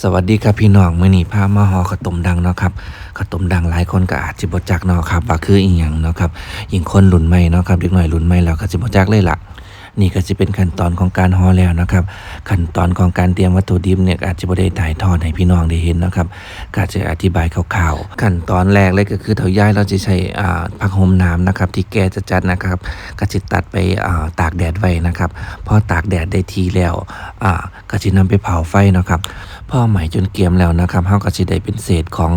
สวัสดีครับพี่น้องมื้อนี้พามาหอขตมดังเนาะครับขตมดังหลายคนก็อาจสิบ่จักเนาะครับว่าคืออีหยังเนาะครับยิ่งคนรุ่นใหม่เนาะครับเด็กน้อยรุ่นใหม่แล้วก็สิบ่จักเลยล่ะนี่ก็จะเป็นขั้นตอนของการห่อแล้วนะครับ ขั้นตอนของการเตรียมวัตถุดิบเนี่ยอาจจะบ่ได้ถ่ายทอดให้พี่น้องได้เห็นนะครับก็จะอธิบายคร่าวๆขั้นตอนแรกเลยก็คือเถาย่ายเราจะใช้ผักโฮมน้ำนะครับ ที่แกจะจัดนะครับก็จะตัดไปตากแดดไว้นะครับพอตากแดดได้ทีแล้วก็จะนำไปเผาไฟนะครับ พอใหม่จนเกรียมแล้วนะครับเฮาก็สิได้เป็นเศษของ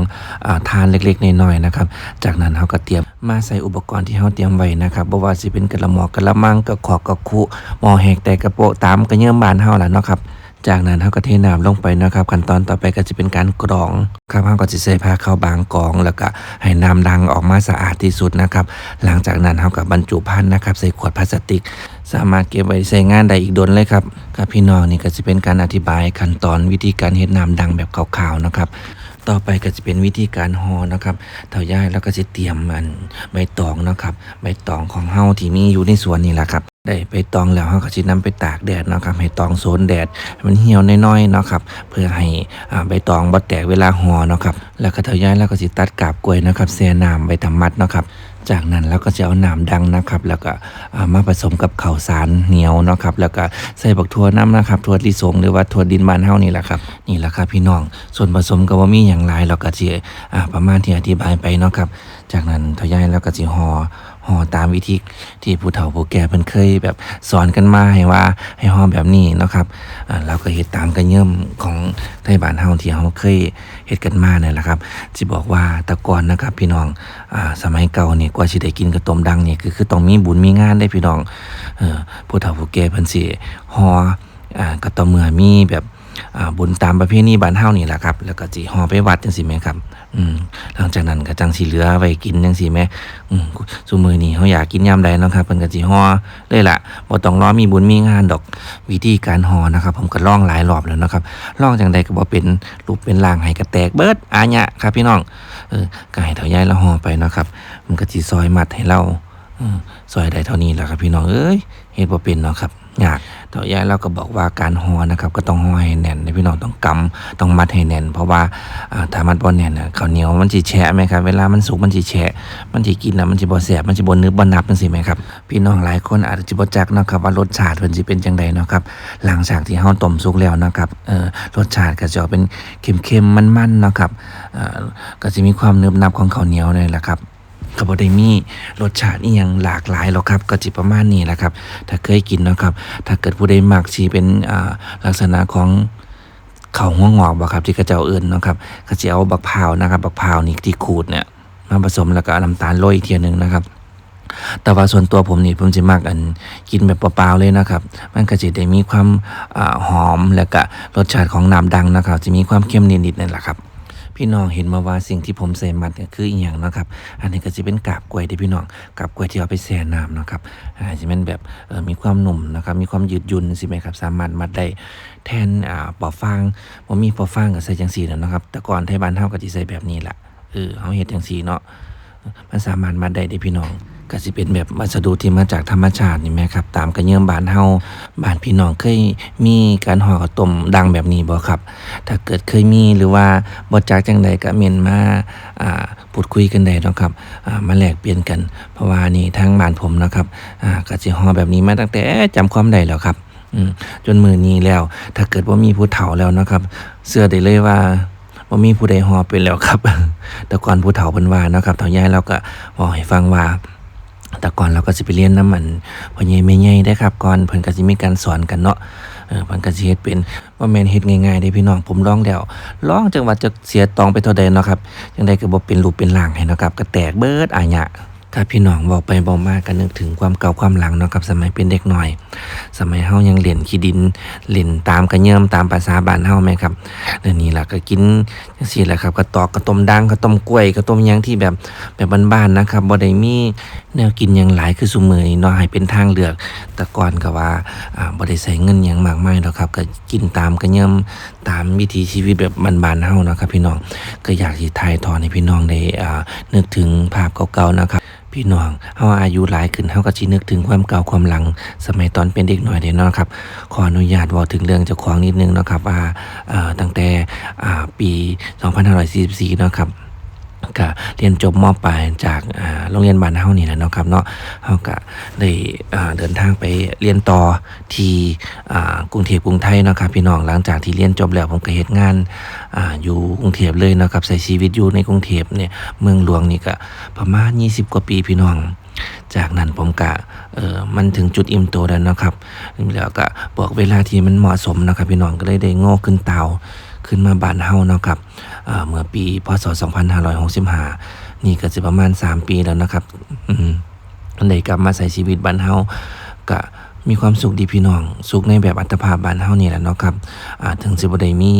อาทานเล็กๆน้อยๆนะครับ จากนั้นเฮาก็เตรียมมาใส่อุปกรณ์ที่เฮาเตรียมไว้นะครับบ่ว่าสิเป็นกระหมอกกระมังกระขอกกระคุหม้อแหกแต่กระโปะตามกระเยื่อมบานเฮาล่ะเนาะครับ จากนั้นเขาก็เทน้ำลงไปนะครับขั้นตอนต่อไปก็จะเป็นการกรองครับเขาก็จะใส่ผ้าขาวบางกรอง แล้วก็ให้น้ำดังออกมาสะอาดที่สุดนะครับ หลังจากนั้นเขาก็บรรจุภัณฑ์นะครับใส่ขวดพลาสติก สามารถเก็บไว้ใช้งานได้อีกดนเลยครับครับพี่น้องนี่ก็จะเป็นการอธิบายขั้นตอนวิธีการเฮ็ดน้ำดังแบบขาวๆนะครับ ต่อไปก็จะเป็นวิธีการห่อนะครับเท่าย่ายแล้วก็จะเตรียมมันใบตองนะครับใบตองของเฮาที่มีอยู่ในสวนนี่แหละครับได้ใบตองแล้วเฮาก็จะนำไปตากแดดนะครับให้ตองโซนแดดมันเหี่ยวน้อยๆนะครับเพื่อให้อ่าใบตองบ่แตกเวลาห่อนะครับแล้วก็เท่าย่ายแล้วก็จะตัดกาบกล้วยนะครับแช่น้ำไว้ทำมัดนะครับ จากนั้นเราก็จะเอาน้ำดังนะครับ แล้วก็มาผสมกับข้าวสารเหนียวเนาะครับ แล้วก็ใส่บักทั่วน้ำนะครับทั่วลิสงหรือว่าทั่วดินบ้านเฮานี่แหละครับนี่แหละครับพี่น้อง ส่วนผสมก็ว่ามีอย่างไรเราก็สิอ่าประมาณที่อธิบายไปเนาะครับ จากนั้นทยายแล้วก็จะห่อ ห่อตามวิธีที่ผู้เฒ่าผู้แก่เพิ่นเคยแบบสอนกันมาให้ว่าให้ห่อแบบนี้เนาะครับเราก็เฮ็ดตามกระเยิ่มของไทยบ้านเฮาที่เฮาเคยเฮ็ดกันมาเนี่ยแหละครับสิบอกว่าตะก่อนนะครับพี่น้องอ่าสมัยเก่านี่กว่าสิได้กินกระต้มดังนี่คือคือต้องมีบุญมีงานได้พี่น้องเออผู้เฒ่าผู้แก่เพิ่นสิห่ออ่าก็ต่อเมื่อมีแบบ บุญตามประเพณีบ้านเฮานี่แหละครับ แล้วก็สิห่อไปวัดจังซี่แม่ครับอืมหลังจากนั้นก็จังสิเหลือไว้กินจังซี่แม่อืมซุมื้อนี้เฮาอยากกินยามใดนะครับเพิ่นก็สิห่อเลยล่ะบ่ต้องรอมีบุญมีงานดอกวิธีการห่อนะครับ ผมก็ลองหลายรอบแล้วนะครับล่องจังใดก็บ่เป็นรูปเป็นร่างให้กระแตกเบิดอาญะครับพี่น้องเออก็ให้เฒ่ายายละห่อไปนะครับ มันก็สิซอยมัดให้เราอืมซอยได้เท่านี้แหละครับพี่น้องเอ้ยเฮ็ดบ่เป็นเนาะครับ ยากเฒ่ายายเราก็บอกว่าการห่อนะครับ ก็ต้องห่อให้แน่นนะพี่น้องต้องกำต้องมัดให้แน่น เพราะว่าถ้ามัดบ่แน่นน่ะข้าวเหนียวมันสิแฉะไหมครับเวลามันสุกมันสิแฉะ มันสิกินแล้วมันสิบ่แซ่บมันสิบ่นึกบ่นับจังซี่ไหมครับพี่น้องหลายคนอาจจะบ่จักเนาะครับว่ารสชาติเพิ่นสิเป็นจังไดเนาะครับ หลังจากที่เฮาต้มสุกแล้วนะครับเอ่อรสชาติก็จะเป็นเค็มๆมันๆนะครับก็สิมีความนึบนับของข้าวเหนียวนี่แหละครับ ก็บ่ได้มีรสชาติอีหยังหลากหลายหรอกครับก็จิประมาณนี้แหละครับ ถ้าเคยกินนะครับ ถ้าเกิดผู้ใดมักสิเป็นอ่าลักษณะของข้าวหัวงอกบ่ครับที่กระเจ้าเอิ้นนะครับก็สิเอาบักพร้าวนะครับบักพร้าวนี่ที่ขูดเนี่ยมาผสมแล้วก็เอาน้ำตาลโรยอีกเทียหนึงนะครับแต่ว่าส่วนตัวผมนี่ผมจะมักอันกินแบบเปล่าๆเลยนะครับ มันก็จะได้มีความอหอมแล้วก็รสชาติของน้ำดังนะครับ จะมีความเค็มนิดๆนั่นแหละครับ พี่น้องเห็นมาว่าสิ่งที่ผมใส่มัดเนี่ยคืออีหยังเนาะครับ อันนี้ก็จะเป็นกาบกล้วยที่พี่น้องกาบกล้วยที่เอาไปแช่น้ำเนาะครับอ่าจะเป็นแบบเออมีความหนุ่มนะครับมีความยืดหยุ่นสิไหมครับสามารถมัดได้แทนอ่าปอฟางผมมีปอฟางก็ใส่จังสีแล้วเนาะครับ แต่ก่อนไทยบ้านเท่าก็จะใส่แบบนี้แหละเออเขาเห็ดจังสีเนาะมันสามารถมัดได้เด้พี่น้อง ก็สิเป็นแบบวัสดุที่มาจากธรรมชาตินี่แหมครับ ตามกระเยื่อมบ้านเฮาบ้านพี่น้องเคยมีการห่อข้าวต้มดังแบบนี้บ่ครับ ถ้าเกิดเคยมีหรือว่าบ่จักจังใดก็เม่นมาอ่าพูดคุยกันได้นะครับอ่ามาแลกเปลี่ยนกัน เพราะว่านี่ทางบ้านผมนะครับอ่าก็สิห่อแบบนี้มาตั้งแต่จำความได้แล้วครับอืมจนมือนี้แล้ว ถ้าเกิดว่ามีผู้เฒ่าแล้วนะครับเชื่อได้เลยว่าว่ามีผู้ใดหอบไปแล้วครับ แต่ก่อนผู้เฒ่าเพิ่นว่านะครับเฒ่าใหญ่เราก็บอกให้ฟังว่า แต่ก่อนเราก็สิไปเรียนน้ำมันพ่อใหญ่แม่ใหญ่ได้ครับก่อนเพิ่นก็สิมีการสอนกันเนาะเออเพิ่นก็สิเฮ็ดเป็นว่าแม่นเฮ็ดง่ายๆเด้พี่น้องผมลองแล้วลองจังหวัดจะเสียตองไปเท่าใดเนาะครับจังไดก็บ่เป็นรูปเป็นร่างให้เนาะครับก็แตกเบิดอาญะ ถ้าพี่น้องบอกไปบอกมากก็นึกถึงความเก่าความหลังเนาะครับสมัยเป็นเด็กหน้อย สมัยเฮายังเล่นขี้ดินเล่นตามกระเยิ่มตามภาษาบ้านเฮาแม่ครับแล้วนี่ล่ะก็กินจังซี่แหละครับก็ตอกกระต้มดังกระต้มกล้วยกระต้มยังที่แบบแบบบ้านๆนะครับบ่ได้มีแนวกินหยังหลายคือซุมื้อนี้เนาะให้เป็นทางเลือกแต่ก่อนก็ว่าอ่าบ่ได้ใช้เงินหยังมากมายหรอกครับก็กินตามกระเยิ่มตามวิถีชีวิตแบบบ้านๆเฮานะครับพี่น้องก็อยากสิถ่ายทอดให้พี่น้องได้อ่านึกถึงภาพเก่าๆนะครับ พี่น้องเฮาอายุหลายขึ้นเฮาก็สินึกถึงความเก่าความหลัง สมัยตอนเป็นเด็กหน่อยเด้เนาะครับ ขออนุญาตเว้าถึงเรื่องเจ้าของนิดนึงเนาะครับว่าเอ่อตั้งแต่อ่าปี 2544เนาะครับ ก็เรียนจบมปลายจากโรงเรียนบ้านเฮานี่แหละเนาะครับเนาะเฮาก็ได้เดินทางไปเรียนต่อที่กรุงเทพกรุงไทยเนาะครับพี่น้องหลังจากที่เรียนจบแล้วผมก็เฮ็ดงานอาอยู่กรุงเทพเลยเนาะครับใช้ชีวิตอยู่ในกรุงเทพเนี่ยเมืองหลวงนี่ก็ประมาณ 20 กว่าปีพี่น้องจากนั้นผมกะเออมันถึงจุดอิ่มตัวแล้วนะครับแล้วก็บอกเวลาที่มันเหมาะสมนะครับพี่น้องก็เลยได้โง่ขึ้นเตา ขึ้นมาบ้านเฮาเนาะครับเมื่อปีพศ 2565 นี่ก็จะประมาณ 3 ปีแล้วนะครับอืมได้กลับมาใส่ชีวิตบ้านเฮาก็ มีความสุขดีพี่น้อง สุขในแบบอัตภาพบ้านเฮานี่แหละเนาะครับถึงสิบ่ได้มี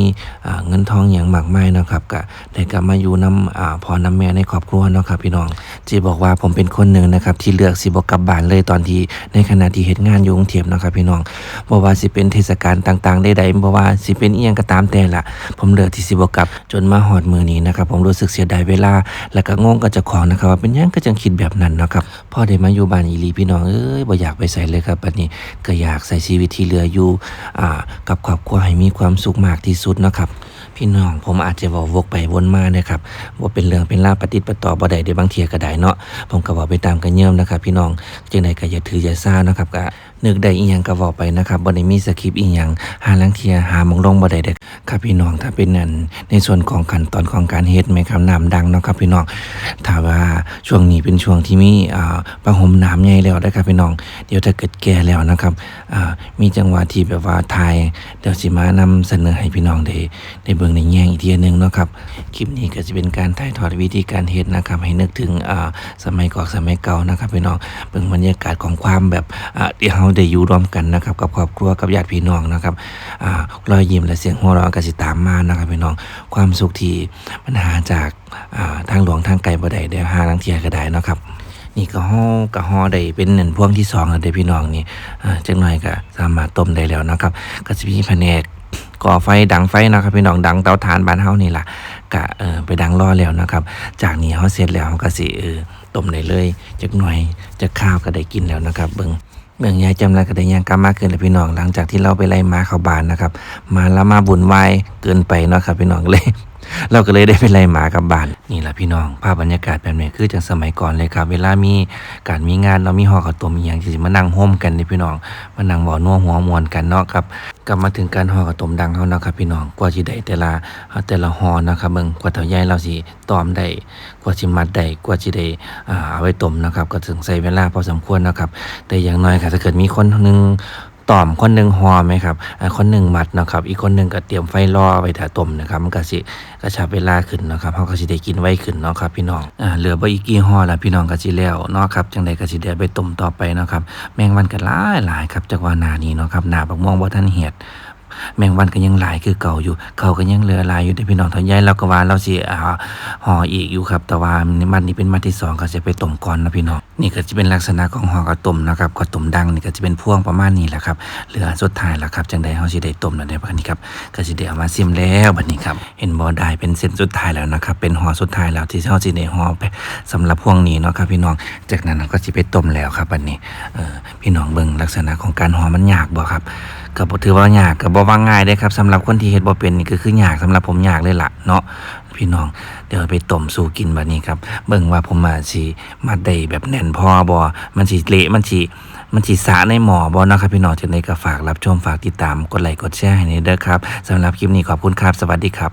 เงินทองอย่างมากมายเนาะครับก็ได้กลับมาอยู่นำอ่าพ่อนำแม่ในครอบครัวเนาะครับพี่น้องจีบอกว่าผมเป็นคนหนึ่งนะครับที่เลือกสิบกลับบ้านเลยตอนที่ในขณะที่เหตุงานอยู่กรุงเทพนาะครับพี่น้องบอกว่าสิเป็นเทศกาลต่างๆใดๆบอกว่าสิเป็นเอียงก็ตามแต่ละผมเลือกที่สิบกลับจนมาหอดมือนี้นะครับผมรู้สึกเสียดายเวลา แล้วก็งงกับเจ้าของนะครับว่าเป็นหยังก็จังคิดแบบนั้นเนาะครับพอได้มาอยู่บ้านอีหลีพี่น้องเอ้ยบ่อยากไปใส่เลยครับบัดนี้ก็อยากใส่ชีวิตที่เหลืออยู่กับครอบครัวให้มีความสุขมากที่สุดนะครับ พี่น้องผมอาจจะเว้าวกไปวนมานะครับว่าเป็นเรื่องเป็นราปฏิดประต่อบ่ได้เดี๋ยวบางเทียก็ได้เนาะผมก็เว้าไปตามกันเยิมนะครับ พี่น้องจังใดก็อย่าถืออย่าซ่านะครับก็นึกได้อีหยังก็เว้าไปนะครับบ่ได้มีสคริปต์อีหยังหาลังเทียหามองลงบ่ได้เด้อครับพี่น้องถ้าเป็นนั่นในส่วนของขั้นตอนของการเฮ็ดแม่ครับน้ำดังเนาะครับพี่น้องถ้าว่าช่วงนี้เป็นช่วงที่มีอ่าประหมน้ำใหญ่แล้วนะครับพี่น้องเดี๋ยวถ้าเกิดแก่แล้วนะครับอ่ามีจังหวะที่แบบว่าทายเดี๋ยวสิมานำเสนอให้พี่น้องได้ได้เบิ่งในแง่อีกทีหนึงเนาะครับคลิปนี้ก็จะเป็นการถ่ายทอดวิธีการเฮ็ดนะครับ ให้นึกถึงอ่าสมัยก่อนสมัยเก่านะครับพี่น้องเบิ่งบรรยากาศของความแบบอ่าที่เฮาได้อยู่ร่วมกันนะครับกับครอบครัวกับญาติพี่น้องนะครับอ่ารอยยิ้มและเสียงหัวเราะก็สิตามมานะครับพี่น้องความสุขที่มันหาจากอ่าทางหลวงทางไกลบ่ได้ได้หาทางเที่ยก็ได้นะครับนี่ก็ห่อกะห่อได้เป็นหนึ่งพวงที่สองแล้วเด้พี่น้องนี่จังหน่อยก็สามารถต้มได้แล้วนะครับ ก็จะมีแผนก ก่อไฟดังไฟนะครับพี่น้องดังเตาถ่านบ้านเฮานี่ล่ะกะเออไปดังรอแล้วนะครับ จากนี้เฮาเสร็จแล้วเฮาก็สิเออต้มได้เลยจักหน่อยจะข้าวก็ได้กินแล้วนะครับ เบิ่งเบิ่งยายจำไรก็ได้ยังกลับมากเกินเลยพี่น้องหลังจากที่เราไปไล่มาเข้าบ้านนะครับ มาแล้วมาบุญไหวายเกินไปเนาะครับพี่น้องเลย เราก็เลยได้ไปไล่หมากับบ้านนี่แหละพี่น้องภาพบรรยากาศแบบนี้คือจังสมัยก่อนเลยครับ เวลามีการมีงานเรามีหอข้าวต้มมีอย่างที่มานั่งโฮมกันนี่พี่น้องมานั่งเว้านัวหัวมวนกันเนาะครับกลับมาถึงการห่อข้าวต้มดังเฮานะครับพี่น้องกว่าสิได้แต่ละแต่ละห่อนะครับเบิ่งกว่าเท่าใหญ่เราสิตอมได้กว่าสิมัดได้กว่าสิได้เอาไว้ต้มนะครับก็ถึงใช้เวลาพอสมควรนะครับแต่อย่างน้อยค่ะถ้าเกิดมีคนหนึง ต่อมคนหนึ่งหอไหมครับอ่าคนหนึ่งมัดนะครับ อีกคนหนึ่งก็เตรียมไฟรอไว้ถ่าต้มนะครับ มันก็สิกระชับเวลาขึ้นนะครับเขาก็สิได้กินไวขึ้นเนาะครับพี่น้องอ่าเหลือบ่อีกกี่ห่อละพี่น้องก็สิแล้วเนาะครับจังไดก็สิได้ไปต้มต่อไปเนาะครับ แมงวันก็หลายหลายครับจากว่าหนานี้เนาะครับหนาบักม่วงบ่ทันเหียด แมงวันก็ยังหลายคือเก่าอยู่ เขาก็ยังเหลือหลายอยู่แต่พี่น้องทอยายเราก็ว่าเราสิอ่าห่ออีกอยู่ครับ แต่ว่ามันนี้เป็นมัดที่สองก็จะไปต้มก่อนนะพี่น้องนี่ก็จะเป็นลักษณะของห่อกระต้มนะครับกระต้มดังนี่ก็จะเป็นพ่วงประมาณนี้แหละครับเหลือสุดท้ายแล้วครับจังใดเฮาสิได้ต้มแล้วได้บัดนี้ครับก็สิได้เอามาซิมแล้วบัดนี้ครับเห็นบ่ได้เป็นเส้นสุดท้ายแล้วนะครับเป็นห่อสุดท้ายแล้วที่เฮาสิได้ห่อไปสำหรับพ่วงนี้เนาะครับพี่น้องจากนั้นก็สิไปต้มแล้วครับบัดนี้เออพี่น้องเบิ่งลักษณะของการห่อมันยากบ่ครับ ก็บอถือว่ายากก็บ่ว่าง่ายได้ครับสำหรับคนที่เฮ็ดบ่เป็นนี่ก็คือยากสำหรับผมยากเลยล่ะเนาะพี่น้องเดี๋ยวไปต้มสู่กินบัดนี้ครับ เบิ่งว่าผมมาสิมาได้แบบแน่นพอบ่มันสิเละมันสิมันสิสาในหมอบ่นะครับพี่น้องจังได๋ก็ฝากรับชมฝากติดตามกดไลค์กดแชร์ให้นี่เด้อครับสำหรับคลิปนี้ขอบคุณครับสวัสดีครับ